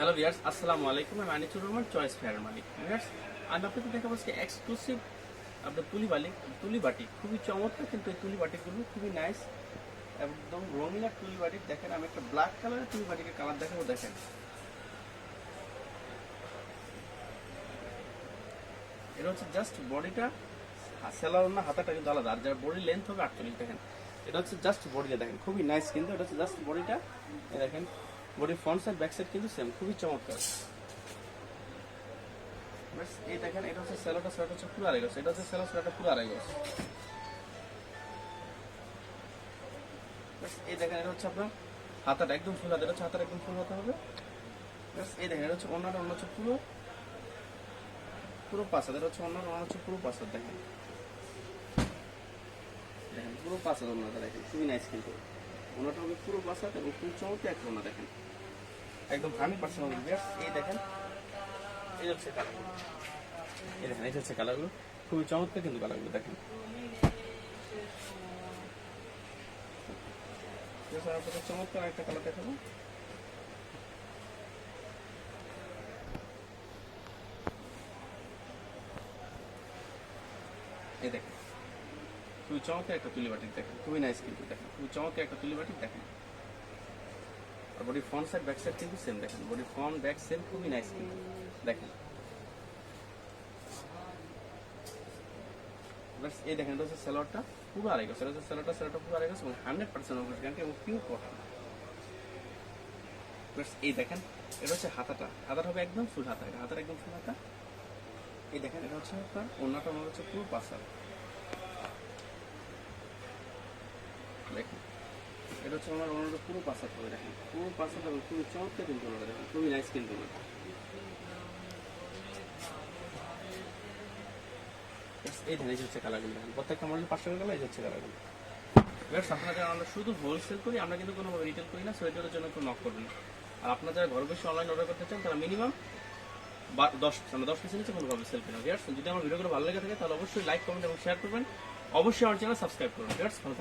Hello viewers আসসালামু আলাইকুম আমি আনিচুর রহমান চয়েস ফেয়ার মালিক ভিয়ার্স আমি আপনাকে দেখাবো আজকে এক্সক্লুসিভ আপনার তুলি বালি তুলি বাটি খুবই চমৎকার, কিন্তু এই তুলি বাটিগুলো খুবই নাইস একদম রঙিন এক তুলি বাটি দেখেন, আমি একটা ব্ল্যাক কালারের তুলি বাটিকে কালার দেখাবো, দেখেন। এটা হচ্ছে জাস্ট বডিটা সেলার না, হাতাটা কিন্তু আলাদা। আর যার বডি লেন্থ হবে আটচল্লিশ, দেখেন। এটা হচ্ছে জাস্ট বডিটা দেখেন। খুবই নাইস কিন্তু, এটা হচ্ছে জাস্ট বডিটা দেখেন বডির ফ্রন্ট সাইড ব্যাক সাইড কিন্তু সেম খুবই চমৎকার। এই দেখেন এটা হচ্ছে সেলোটা সেলোটা হচ্ছে পুরো আড়াই গজ এটা হচ্ছে সেলো সেলোটা পুরো আড়াই ব্যাস, এই দেখেন এটা হচ্ছে আপনার হাতাটা একদম ফুল হাতা হচ্ছে হাতাটা একদম ফুল হতে হবে। এই দেখেন এটা হচ্ছে অন্যটা অন্য হচ্ছে পুরো পুরো পাঁচ হাত এটা হচ্ছে অন্যটা অন্য হচ্ছে পুরো পাঁচ হাত দেখেন। দেখেন পুরো পাঁচ হাত অন্যটা দেখেন খুবই নাইস কিন্তু। অন্যটা পুরো পাঁচ হাত এবং খুব চমৎকার একটা অন্য দেখেন। একদম হান্ড্রেড পার্সেন্ট এই দেখেন, এই হচ্ছে কালারগুলো এই দেখেন, এই হচ্ছে কালারগুলো খুবই চমৎকার কিন্তু কালারগুলো দেখেন। চমৎকার একটা কালার দেখাবো। এই দেখেন, খুবই চমৎকার একটা তুলি বাটিক দেখেন। খুবই নাইস কিন্তু দেখেন, খুবই চমৎকার একটা তুলি বাটিক দেখেন। আর বডির ফ্রন্ট সাইড ব্যাক সাইড কিন্তু সেম দেখেন। বডির ফ্রন্ট ব্যাক সেম খুবই নাইস কিন্তু। দেখেন। এই দেখেন, এটা হচ্ছে স্যালোয়ারটা পুরো আড়াই গেছে এটা হচ্ছে স্যালোয়ারটা স্যালোয়ারটা পুরো আড়াই গেছে এবং হান্ড্রেড পার্সেন্ট অফ গানকে এবং পিওর কটন এই দেখেন, এটা হচ্ছে হাতাটা। হাতাটা হবে একদম ফুল হাতা। এটা হাতার একদম ফুল হাতা। এই দেখেন, এটা হচ্ছে আপনার, অন্যটা মনে হচ্ছে পুরো পাসার দেখেন, এটা হচ্ছে আমার অন্যটা পুরো পাসার হবে, দেখেন। পুরো পাসার খুবই চমৎকার কিন্তু খুবই নাইস কিন্তু এই ধান হচ্ছে কালারগুলো দেখেন প্রত্যেকটা মডেল পাঁচশো টাকা এই হচ্ছে কালারগুলো এবার আপনারা আমরা শুধু হোলসেল করি আমরা কিন্তু কোনো রিটেল করি না সোয়েটারের জন্য কোনো নক করবেন না। আর আপনারা যারা ঘরে বসে অনলাইন অর্ডার করতে চান তারা মিনিমাম দশ আমরা দশ পিসের নিচে কোনোভাবে সেল করি না যদি আমার ভিডিওগুলো ভালো লেগে থাকে তাহলে অবশ্যই লাইক কমেন্ট এবং শেয়ার করবেন. অবশ্যই আমার চ্যানেল সাবস্ক্রাইব করবেন. ভালো